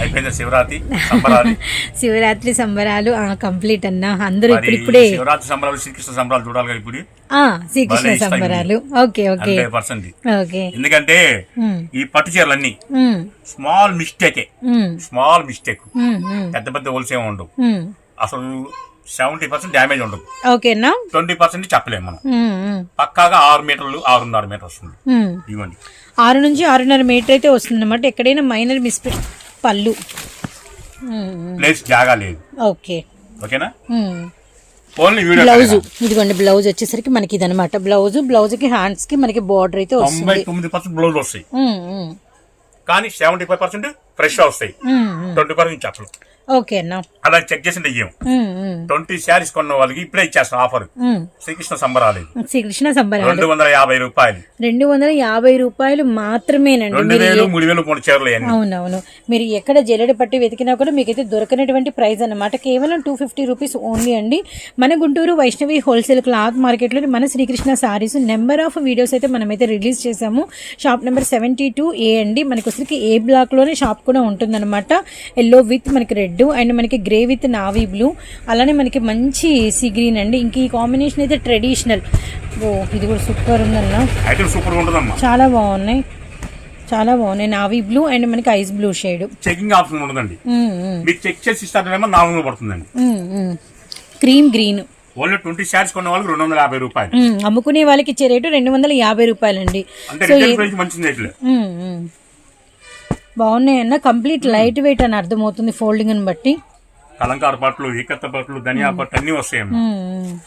అయిపోయింది శివరాత్రి? సంబరాలు? శివరాత్రి సంబరాలు కంప్లీట్ అన్న. అందరూ మరి ఇప్పుడిప్పుడే. శివరాత్రి సంబరాలు శ్రీకృష్ణ సంబరాలు చూడాలి కదా ఇప్పుడు? శ్రీకృష్ణ సంబరాలు. Okay okay. పర్సెంట్. ఓకే. ఎందుకంటే ఈ పట్టు చీరలన్నీ స్మాల్ మిస్టేకే. Small mistake. పెద్ద పెద్ద హోల్సేమ్ ఉండవు. ఉమ్. అసలు సెవెంటీ పర్సెంట్ డ్యామేజ్ ఉండదు. ఓకేనా ట్వంటీ పర్సెంట్ చెప్పలేము మనం. పక్కాగా ఆరు మీటర్లు ఆరున్నర మీటర్ వస్తుంది. ఇవ్వండి. ఆరు నుంచి ఆరున్నర మీటర్ అయితే వస్తుంది అనమాట ఎక్కడైనా మైనర్ మిస్పి పళ్ళు. ప్లేస్ జాగా లేదు. ఓకే. ఓకేనా. Only blouse. ఇదిగోండి బ్లౌజ్ వచ్చేసరికి మనకి ఇది అనమాట బ్లౌజ్ బ్లౌజ్కి హ్యాండ్స్కి మనకి బార్డర్ అయితే తొంభై వస్తుంది తొమ్మిది పర్సెంట్ బ్లౌజ్ వస్తాయి. కానీ సెవెంటీ ఫైవ్ పర్సెంట్ ఫ్రెష్ వస్తాయి. ట్వంటీ పర్సెంట్ ఓకే అన్న. అలా చెక్ చేసి ఉమ్, ట్వంటీ శారీస్ కొన్న వాళ్ళకి ఇప్పుడే ఇచ్చేస్తాం ఆఫర్. శ్రీకృష్ణ సంబరాలు. శ్రీకృష్ణ సంబరాలు. రెండు వందల యాభై రూపాయలు. రెండు వందల యాభై రూపాయలు మాత్రమేనండి రెండు మీరు వేలు మూడు వేలు మూడు చీరలు అవునవును. మీరు ఎక్కడ జల్లెడ పట్టి వెతికినా కూడా మీకైతే దొరకనటువంటి ప్రైస్ అన్నమాట. కేవలం టూ ఫిఫ్టీ రూపీస్ ఓన్లీ అండి. మన గుంటూరు వైష్ణవి హోల్సేల్ క్లాత్ మార్కెట్లో మన Srikrishna sarees number of videos అయితే మనమైతే రిలీజ్ చేసాము shop number seventy two A అండి. మనకి ఏ బ్లాక్లోనే షాప్ కూడా ఉంటుందన్నమాట. ఎల్లో విత్ మనకి రెడ్ అండ్ మనకి గ్రే విత్ నావీ బ్లూ. అలానే మనకి మంచి సీ గ్రీన్ అండి. ఇంక ఈ కాంబినేషన్ అయితే ట్రెడిషనల్. ఓ ఇది కూడా సూపర్ ఉందన్న. సూపర్ ఉంటుందమ్మా. చాలా బాగున్నాయి. చాలా బాగున్నాయి. నావీ బ్లూ అండ్ మనకి ice blue shade. Checking option ఉండదండి మీరు చెక్ చేసి ఇస్తారేమో నాలుగు వందలు పడుతుందండి. Cream green. Only twenty sarees కొన్న వాళ్ళకి రెండు వందల యాభై రూపాయలు. అమ్ముకునే వాళ్ళకి ఇచ్చే రేటు రెండు వందల యాభై రూపాయలండి. అంటే రిటైల్ ప్రైస్ మంచిది రేట్లు మ్మ్, మ్మ్. బాగున్నాయి అన్న. కంప్లీట్ లైట్ వెయిట్ అని అర్థమవుతుంది ఫోల్డింగ్ అని బట్టి. కలంకార పట్లు ఏకత్త పట్లు ధనియా పట్లు అన్ని వస్తాయమ్మా. Hmm.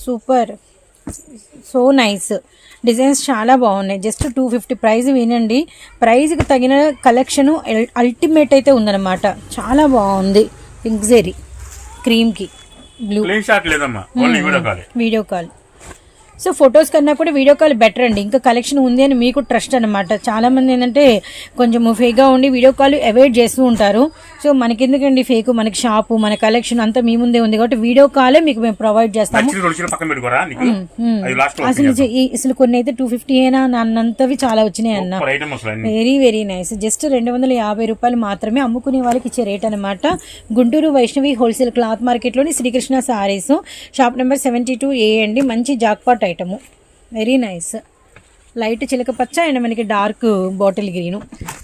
Super. So nice. Designs చాలా బాగున్నాయి. జస్ట్ టూ ఫిఫ్టీ ప్రైస్ వినండి. ప్రైస్కి తగిన కలెక్షన్ అల్టిమేట్ అయితే ఉందన్నమాట. చాలా బాగుంది. Pink zari క్రీమ్కి blue video call so photos కన్నా కూడా వీడియో కాల్ బెటర్ అండి. ఇంకా కలెక్షన్ ఉంది అని మీకు ట్రస్ట్ అనమాట చాలా మంది ఏంటంటే కొంచెం ఫేక్గా ఉండి వీడియో కాల్ అవాయిడ్ చేస్తూ ఉంటారు. సో మనకి ఎందుకండి ఫేక్? మనకి షాపు మన కలెక్షన్ అంతా మీ ముందే ఉంది కాబట్టి వీడియో కాలే మీకు మేము ప్రొవైడ్ చేస్తాము. అసలు అసలు కొన్ని అయితే టూ ఫిఫ్టీ అయినా అన్నంతవి చాలా వచ్చినాయి అన్ని. వెరీ వెరీ నైస్ జస్ట్ రెండు వందల యాభై రూపాయలు మాత్రమే అమ్ముకునే వాళ్ళకి ఇచ్చే రేట్ అనమాట Guntur Vaishnavi wholesale cloth మార్కెట్లోని Srikrishna sarees. Shop number seventy two A అండి. మంచి jackpot item. Very nice light చిలక పచ్చ అండ్ మనకి dark bottle green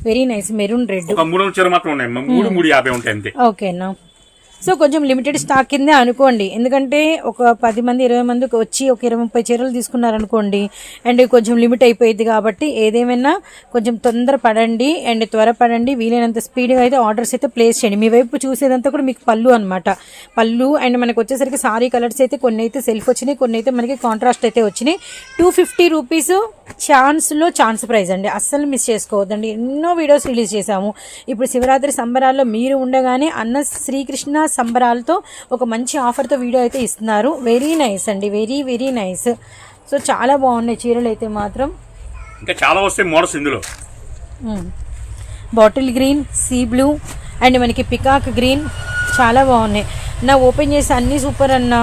very nice maroon red మూడు ఉన్నాయి. మూడు యాభై ఉంటాయి అంతే. ఓకేనా సో కొంచెం లిమిటెడ్ స్టాక్ కిందే అనుకోండి. ఎందుకంటే ఒక పది మంది ఇరవై మందికి వచ్చి ఒక ఇరవై ముప్పై చీరలు తీసుకున్నారనుకోండి అండ్ కొంచెం లిమిట్ అయిపోయింది కాబట్టి ఏదేమైనా కొంచెం తొందర పడండి అండ్ త్వరపడండి వీలైనంత స్పీడ్గా అయితే ఆర్డర్స్ అయితే ప్లేస్ చేయండి. మీ వైపు చూసేదంతా కూడా మీకు పళ్ళు అనమాట పళ్ళు అండ్ మనకు వచ్చేసరికి సారీ కలర్స్ అయితే కొన్ని అయితే సెల్ఫ్ వచ్చినాయి కొన్ని అయితే మనకి కాంట్రాస్ట్ అయితే వచ్చినాయి. టూ ఫిఫ్టీ రూపీస్ ఛాన్స్లో ఛాన్స్ ప్రైస్ అండి. అస్సలు మిస్ చేసుకోవద్దండి. ఎన్నో వీడియోస్ రిలీజ్ చేశాము. ఇప్పుడు శివరాత్రి సంబరాల్లో మీరు ఉండగానే అన్న శ్రీకృష్ణ సంబరాలతో ఒక మంచి ఆఫర్తో వీడియో అయితే ఇస్తున్నారు. వెరీ నైస్ అండి. వెరీ వెరీ నైస్ సో చాలా బాగున్నాయి. చీరలు అయితే మాత్రం. ఇంకా చాలా వస్తాయి మోడల్స్ ఇందులో. Bottle green sea blue and మనకి పికాక్ గ్రీన్ చాలా బాగున్నాయి. నా ఓపెన్ చేసి అన్నీ సూపర్ అన్నా.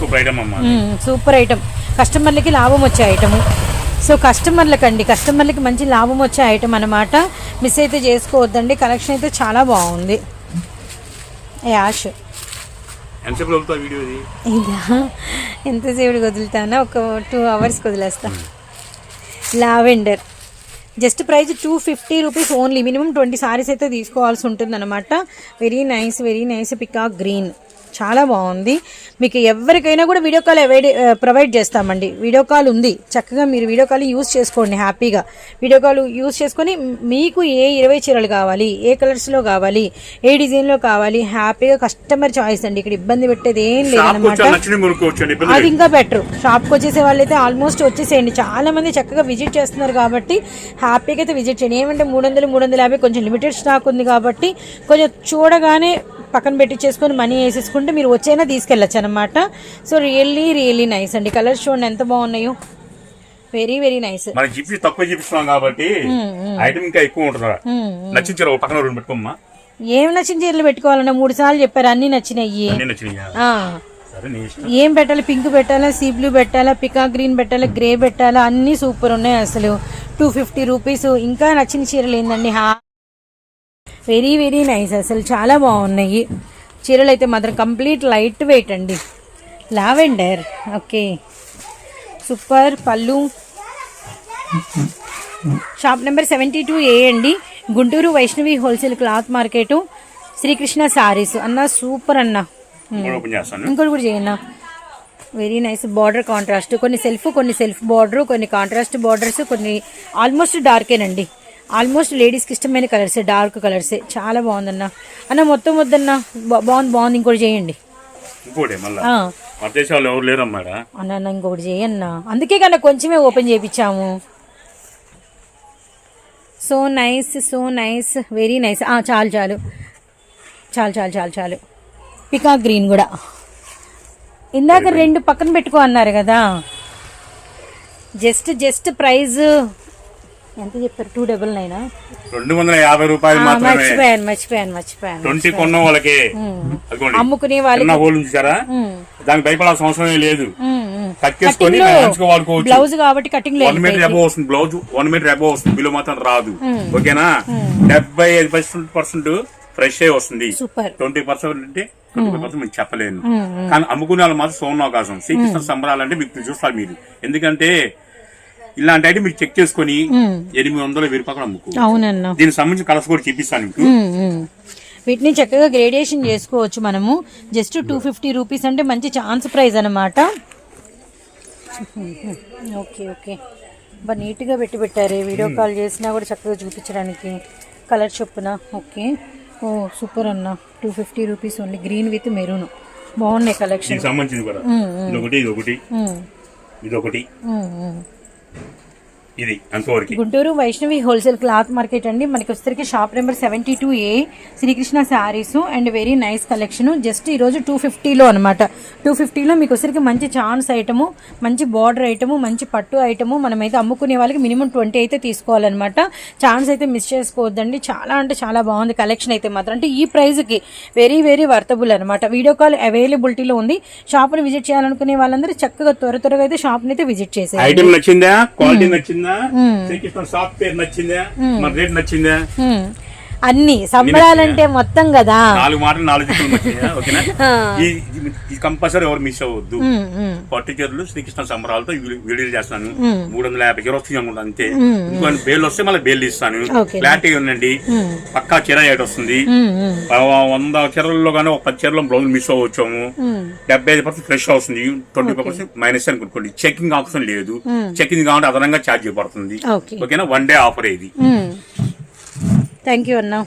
సూపర్ ఐటమ్ అమ్మా సూపర్ ఐటమ్ కస్టమర్లకి లాభం వచ్చే ఐటము సో కస్టమర్లకి అండి. కస్టమర్లకి మంచి లాభం వచ్చే ఐటమ్ అనమాట మిస్ అయితే చేసుకోవద్దండి. కలెక్షన్ అయితే చాలా బాగుంది. యాష్ ఎంతసేపు వెళ్తా వీడియో ఇది? ఇదా? ఎంతసేపు వదులుతానా? ఒక టూ అవర్స్కి వదిలేస్తా. Lavender. Just price two fifty rupees only. Minimum twenty sarees అయితే తీసుకోవాల్సి ఉంటుందన్నమాట. Very nice very nice peacock green చాలా బాగుంది. మీకు ఎవరికైనా కూడా వీడియో కాల్ అవైడ్ ప్రొవైడ్ చేస్తామండి. వీడియో కాల్ ఉంది. చక్కగా మీరు వీడియో కాల్ యూస్ చేసుకోండి హ్యాపీగా వీడియో కాల్ యూస్ చేసుకొని మీకు ఏ ఇరవై చీరలు కావాలి ఏ కలర్స్లో కావాలి ఏ డిజైన్లో కావాలి హ్యాపీగా కస్టమర్ చాయిస్ అండి. ఇక్కడ ఇబ్బంది పెట్టేది ఏం లేదనమాట అది. ఇంకా బెటర్ షాప్కి వచ్చేసే వాళ్ళైతే ఆల్మోస్ట్ వచ్చేసేయండి. చాలా మంది చక్కగా విజిట్ చేస్తున్నారు కాబట్టి హ్యాపీగా అయితే విజిట్ చేయండి. ఏమంటే మూడు వందలు మూడు వందల యాభై కొంచెం లిమిటెడ్ స్టాక్ ఉంది కాబట్టి కొంచెం చూడగానే పక్కన పెట్టించేసుకొని మనీ వేసేసుకుంటే మీరు వచ్చైనా తీసుకెళ్ళచ్చు అనమాట సో రియల్లీ రియల్లీ నైస్ అండి. కలర్స్ చూడండి ఎంత బాగున్నాయో. వెరీ వెరీ నైస్ మనకి చూపి తక్కువ చూపిస్తున్నాం కాబట్టి ఐటమ్ ఇంకా ఎక్కువ ఉంటుంది ఒక పక్కన రెండు పెట్టుకోమ్మా. ఏం నచ్చిన చీరలు పెట్టుకోవాలన్నా? మూడు సార్లు చెప్పారు అన్నీ నచ్చినాయి. ఏం పెట్టాలి? పింక్ పెట్టాలా? సీ బ్లూ పెట్టాలా? పికా గ్రీన్ పెట్టాలా? గ్రే పెట్టాలా? అన్నీ సూపర్ ఉన్నాయి అసలు. టూ ఫిఫ్టీ రూపీస్ ఇంకా నచ్చిన చీరలు ఏందండి? హా వెరీ వెరీ నైస్. అసలు చాలా బాగున్నాయి. చీరలు అయితే మాత్రం కంప్లీట్ లైట్ వెయిట్ అండి. లావెండర్. ఓకే. సూపర్. పళ్ళు. Shop number seventy two A అండి. Guntur Vaishnavi wholesale cloth market. Srikrishna sarees. అన్న సూపర్ అన్న. ఇంకోటి కూడా చేయన్న వెరీ నైస్ బార్డర్ కాంట్రాస్ట్. కొన్ని సెల్ఫ్ కొన్ని సెల్ఫ్ బార్డర్ కొన్ని కాంట్రాస్ట్ బార్డర్స్ కొన్ని ఆల్మోస్ట్ డార్కేనండి. ఆల్మోస్ట్ లేడీస్కి ఇష్టమైన కలర్స్ డార్క్ కలర్స్. చాలా బాగుందన్న. అన్న మొత్తం వద్దన్న బాగుంది బాగుంది ఇంకోటి చేయండి. ఇంకోటి. అన్న ఇంకొకటి చేయన్న. అందుకే కన్నా కొంచెమే ఓపెన్ చేయించాము so nice so nice very nice. చాలు చాలు. చాలు చాలు చాలు చాలు. పికాక్ గ్రీన్ కూడా. ఇందాక రెండు పక్కన పెట్టుకో అన్నారు కదా. జస్ట్ జస్ట్ ప్రైజ్ ఎంత చెప్పారు టూ డబల్ నైనా రెండు వందల యాభై రూపాయలు మర్చిపోయాను మర్చిపోయాను మర్చిపోయాను ట్వంటీ కొన్న వాళ్ళకి. అమ్ముకునే చిన్న హోల్ చూసారా? దానికి భయపడాల్సిన అవసరమే లేదు. కక్కేసుకొని వాడుకోవచ్చు. బ్లౌజ్ కాబట్టి కటింగ్ వన్ మీటర్ అబో వస్తుంది బ్లౌజ్ వన్ మీటర్ అబో వస్తుంది. బిల్లు మాత్రం రాదు. ఓకేనా? డెబ్బై ఐదు పర్సెంట్ పర్సెంట్ ఫ్రెష్ అయి వస్తుంది. సూపర్. ట్వంటీ పర్సెంట్ అంటే మీకు చెప్పలేను. కానీ అమ్ముకునే వాళ్ళు మాత్రం సోమ అవకాశం శ్రీకృష్ణ సంబరాలంటే మీకు చూస్తారు మీరు. ఎందుకంటే ఇలాంటి అయితే మీరు చెక్ చేసుకొని ఎనిమిది వందల వెయ్యి రూపాయలు అమ్ముకో. అవునన్నా. దీనికి సంబంధించిన కలర్స్ కూడా చూపిస్తాను మీకు. వీటిని చక్కగా గ్రేడేషన్ చేసుకోవచ్చు మనము. జస్ట్ టూ ఫిఫ్టీ రూపీస్ అంటే మంచి ఛాన్స్ ప్రైస్ అనమాట ఓకే ఓకే. బా నీట్గా పెట్టి పెట్టారు. వీడియో కాల్ చేసినా కూడా చక్కగా చూపించడానికి కలర్ చొప్పున. ఓకే. ఓ సూపర్ అన్న. Two fifty rupees only green with maroon బాగున్నాయి కలెక్షన్ దీనికి సంబంధించింది కూడా. ఇదొకటి ఇదొకటి. ఇదొకటి. ఇది అంతవరకు. Guntur Vaishnavi wholesale cloth market అండి. మనకి వచ్చేసరికి shop number seventy two A Srikrishna sarees and very nice collection. Just ఈరోజు టూ ఫిఫ్టీలో అనమాట టూ ఫిఫ్టీలో మీకు వచ్చేసరికి మంచి ఛాన్స్ ఐటము మంచి బార్డర్ ఐటము మంచి పట్టు ఐటము మనమైతే అమ్ముకునే వాళ్ళకి మినిమం ట్వంటీ అయితే తీసుకోవాలన్నమాట. ఛాన్స్ అయితే మిస్ చేసుకోవద్దండి. చాలా అంటే చాలా బాగుంది కలెక్షన్ అయితే మాత్రం. అంటే ఈ ప్రైస్కి వెరీ వెరీ వర్తబుల్ అనమాట వీడియో కాల్ అవైలబిలిటీలో ఉంది. షాప్ని విజిట్ చేయాలనుకునే వాళ్ళందరూ చక్కగా త్వర త్వరగా అయితే షాప్ని అయితే విజిట్ చేసేయాలి ఐటమ్ నచ్చిందా? క్వాలిటీ నచ్చిందా? శ్రీకృష్ణ సాఫ్ట్వేర్ నచ్చిందా? మన రేట్ నచ్చిందా. అన్ని సంబరాలంటే మొత్తం కదా. నాలుగు మాటలు నాలుగు ఓకేనా? ఈ కంపల్సరీ ఎవరు మిస్ అవ్వద్దు. హ్మ్, హ్మ్. పట్టు చీరలు శ్రీకృష్ణ సంబరాలతో వీ- వీడియోలు చేస్తాను. మూడు వందల యాభై చీర వస్తుంది అనుకుంటా అంతే. ఇంకో బేల్ వస్తే మళ్ళీ బేల్ ఇస్తాను. క్లారిటీ ఉందండి పక్కా చీర ఏడు వస్తుంది. వంద చీరల్లో కానీ ఒక పది చీరలో బ్లౌజ్ మిస్ అవ్వచ్చాము. డెబ్బై ఐదు పర్సెంట్ ఫ్రెష్ వస్తుంది. ట్వంటీ పర్సెంట్ మైనస్ అనుకోండి. చెకింగ్ ఆప్షన్ లేదు. చెకింగ్ కావాలంటే అదనంగా ఛార్జ్ పడుతుంది. ఓకే. ఓకేనా? వన్ డే ఆఫర్ ఇది. థ్యాంక్ యూ అన్నా